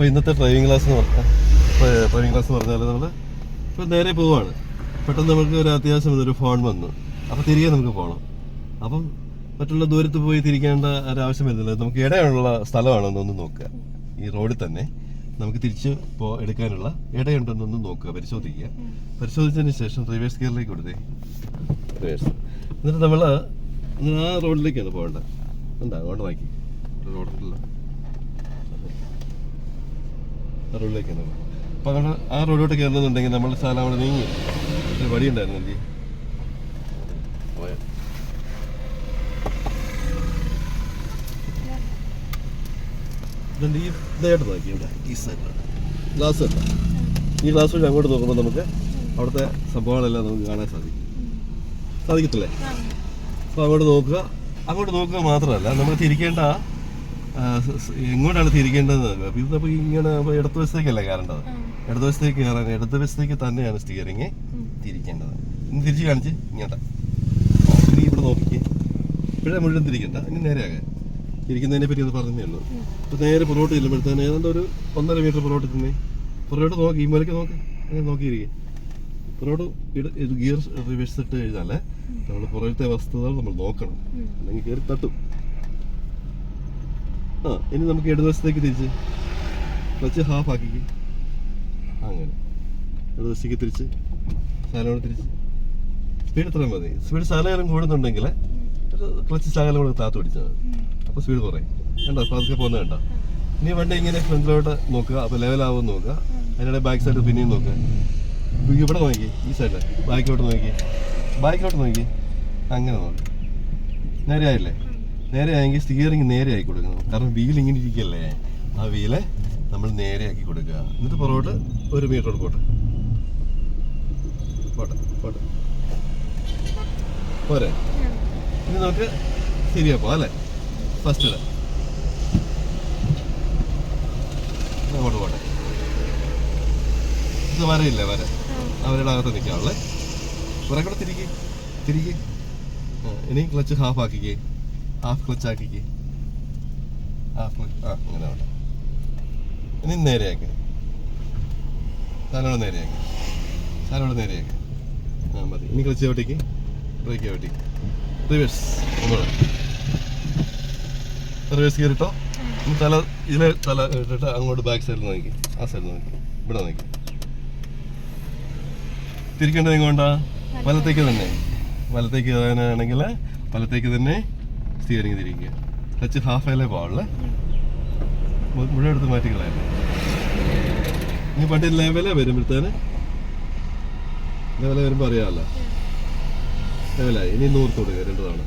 അപ്പോൾ ഇന്നത്തെ driving class എന്ന് പറഞ്ഞാൽ ഡ്രൈവിംഗ് ക്ലാസ് എന്ന് പറഞ്ഞാൽ നമ്മൾ ഇപ്പോൾ നേരെ പോവാണ്. പെട്ടെന്ന് നമുക്ക് ഒരു അത്യാവശ്യം ഒരു ഫോൺ വന്നു. അപ്പോൾ തിരികെ നമുക്ക് പോകണം അപ്പം മറ്റുള്ള ദൂരത്ത് പോയി തിരിക്കേണ്ട ഒരാവശ്യം വരുന്നില്ല. നമുക്ക് ഇടയുള്ള സ്ഥലമാണെന്നൊന്ന് നോക്കുക. ഈ റോഡിൽ തന്നെ നമുക്ക് തിരിച്ച് പോ എടുക്കാനുള്ള ഇടയുണ്ടെന്നൊന്ന് നോക്കുക പരിശോധിക്കുക. പരിശോധിച്ചതിന് ശേഷം റിവേഴ്സ് ഗിയറിലേക്ക് കൊടുത്തേ. റിവേഴ്സ് എന്നിട്ട് നമ്മൾ ആ റോഡിലേക്കാണ് പോകേണ്ടത്. എന്താ അങ്ങോട്ട് നോക്കി. റോഡുണ്ടല്ലോ ആ അപ്പോൾ അവിടെ ആ റോഡിലോട്ട് കയറുന്നുണ്ടെങ്കിൽ നമ്മൾ സ്ഥലം അവിടെ നീങ്ങി. ഒരു വഴി ഉണ്ടായിരുന്നു ഈ ഇതായിട്ട് നോക്കി ഇവിടെ. ഈ സൈഡിലാണ് ഗ്ലാസ് അല്ല ഈ ഗ്ലാസ് വഴി അങ്ങോട്ട് നോക്കുമ്പോൾ നമുക്ക് അവിടുത്തെ സംഭവങ്ങളെല്ലാം നമുക്ക് കാണാൻ സാധിക്കും. സാധിക്കത്തില്ലേ? അപ്പോൾ അങ്ങോട്ട് നോക്കുക. അങ്ങോട്ട് നോക്കുക മാത്രമല്ല നമ്മൾ തിരിക്കേണ്ട എങ്ങോട്ടാണ് തിരിക്കേണ്ടത് ഇതിപ്പോ ഇങ്ങനെ ഇടത് വശത്തേക്കല്ലേ കയറേണ്ടത്? ഇടതുവശത്തേക്ക് കയറാൻ ഇടതുവശത്തേക്ക് തന്നെയാണ് സ്റ്റിയറിങ് തിരിക്കേണ്ടത്. ഇനി തിരിച്ചു കാണിച്ച് ഇങ്ങോട്ടാ. ഇനി ഇവിടെ നോക്കിക്കേ. ഇപ്പോഴേ മുഴുവൻ തിരിക്കണ്ട. ഇനി നേരെയാകെ തിരിക്കുന്നതിനെ പറ്റി ഒന്ന് പറഞ്ഞേ ഉള്ളൂ. ഇപ്പൊ നേരെ പുറകോട്ട് ചെല്ലുമ്പോഴത്തേന് ഏതാണ്ട് ഒരു ഒന്നര മീറ്റർ പുറകോട്ട് തന്നെ പുറകോട്ട് നോക്കി ഈ മുലക്ക് നോക്ക്. അങ്ങനെ നോക്കിയിരിക്കേ. പുറകോട്ട് ഗിയർ റിവേഴ്സ് ഇട്ട് കഴിഞ്ഞാൽ നമ്മൾ പുറകത്തെ വസ്തുതകൾ നമ്മൾ നോക്കണം. അല്ലെങ്കിൽ കയറി തട്ടും. ആ ഇനി നമുക്ക് ഇടതുവശത്തേക്ക് തിരിച്ച്. ക്ലച്ച് ഹാഫ് ആക്കി അങ്ങനെ. ഇടതുവശത്തേക്ക് തിരിച്ച്. ശാലോട് തിരിച്ച്. സ്പീഡ് ഇത്രയും മതി. സ്പീഡ് ശാലകാലം കൂടുന്നുണ്ടെങ്കിൽ ക്ലച്ച് ശകലം കൂടെ താത്ത് പിടിച്ചാൽ മതി. അപ്പോൾ സ്പീഡ് കുറയും. കണ്ടോ? പതുക്കെ പോകുന്നത് കണ്ടോ? ഇനി വണ്ടി ഇങ്ങനെ ഫ്രണ്ടിലോട്ട് നോക്കുക. അപ്പോൾ ലെവലാവും നോക്കുക. അതിനിടെ ബാക്ക് സൈഡ് പിന്നെയും നോക്കുക. ഇവിടെ നോക്കി. ഈ സൈഡ് ബാക്കിലോട്ട് നോക്കി. ബാക്കിലോട്ട് നോക്കി. അങ്ങനെ നോക്കി. നേരെ ആയില്ലേ നേരെ ആയെങ്കിൽ സ്റ്റിയറിംഗ് നേരെ ആക്കി കൊടുക്കണം. കാരണം വീൽ ഇങ്ങനെ ഇരിക്കല്ലേ? ആ വീൽ നമ്മൾ നേരെ ആക്കി കൊടുക്കുക. എന്നിട്ട് പുറകോട്ട് ഒരു മീറ്റർ പോട്ടെ പോട്ടെ പോട്ടെ. പോരെ. ഇനി നമുക്ക് ശരിയാ പോ അല്ലേ? ഫസ്റ്റ് അങ്ങോട്ട് പോട്ടെ. ഇത് വരയില്ലേ വര? അവരുടെ അകത്ത് നിൽക്കാനുള്ളേ. കുറെ കൂടെ തിരികെ തിരികെ ഇനി ക്ലച്ച് ഹാഫ് ആക്കിക്കേ. ഹാഫ് ക്ലച്ച് ആക്കിക്കേ. ഹാഫ് ക്ലച്ച് ആ അങ്ങനെ വേണ്ട ഇനി നേരെയാക്കി. തലോട് നേരെയാക്കി. തലോട് നേരെയാക്കി. ആ മതി. ഇനി ക്ലച്ച് ചവിട്ടിക്ക് ബ്രേക്ക് ചവിട്ടിക്ക് റിവേഴ്സ് ഒന്നുകൂടെ. റിവേഴ്സ് കയറിട്ടോ തല ഇതിലെ തല ഇട്ടിട്ട് അങ്ങോട്ട് ബാക്ക് സൈഡിൽ നോക്കി. ആ സൈഡിൽ നോക്കി. ഇവിടെ നോക്കി. തിരിക്കേണ്ടത് എങ്ങോട്ടാ? വലത്തേക്ക് തന്നെ. വലത്തേക്ക് ആണെങ്കിൽ വലത്തേക്ക് തന്നെ സ്റ്റിയറിംഗ് തിരിക്കുക ടച്ച് ഹാഫ് ആയാലേ മു- മുഴുവൻ എടുത്ത് മാറ്റി കളയല്ലേ? ഇനി വണ്ടി ലെവല വരുമ്പോഴത്തേന് ലെവല വരുമ്പോൾ അറിയാമല്ലോ. ലെവലായി. ഇനി നൂറ് കൊടുക്കുക രണ്ട് തവണ.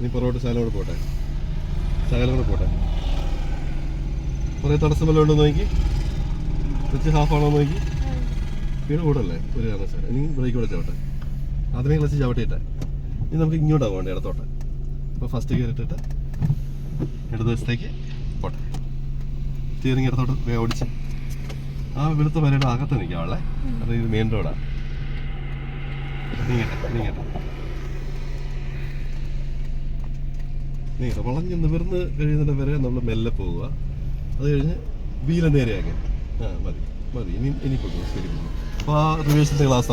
ഇനി പുറകോട്ട് ശാലം കൂടെ പോട്ടെ. ശകലം കൂടെ പോട്ടെ. കുറേ തടസ്സം വല്ലതും ഉണ്ടോ നോക്കി? ടച്ച് ഹാഫ് ആണോ നോക്കി? വീട് കൂടല്ലേ? ഒരു കാരണം സാർ ഇനി ബ്രേക്ക് കൂടെ ചവിട്ടെ. ആദ്യമേ ക്ലച്ച് ചവിട്ടിയിട്ടെ ഇനി നമുക്ക് ഇങ്ങോട്ടാണ് പോകേണ്ടത് ഇടത്തോട്ട്. അപ്പോൾ ഫസ്റ്റ് ഗിയർ ഇട്ടിട്ട് ഇടതുവശത്തേക്ക് പോട്ടെ. സ്റ്റിയറിംഗ് ഇടത്തോട്ട് വേഗം ഓടിച്ച്. ആ വെളുത്ത വരയുടെ അകത്ത് നിൽക്കാവളെ അത് ഇത് മെയിൻ റോഡാണ് നീങ്ങട്ടെ നീങ്ങട്ടെ. നീങ്ങട്ടെ. വളഞ്ഞ് നിവർന്ന് കഴിയുന്നിടം വരെ നമ്മൾ മെല്ലെ പോവുക. അത് കഴിഞ്ഞ് വീല നേരെയാക്കി. ആ മതി. മതി. ഇനി ഇനി കൊടുക്കും ശരി അപ്പോൾ ആ റിവേഴ്സിന്റെ ക്ലാസ്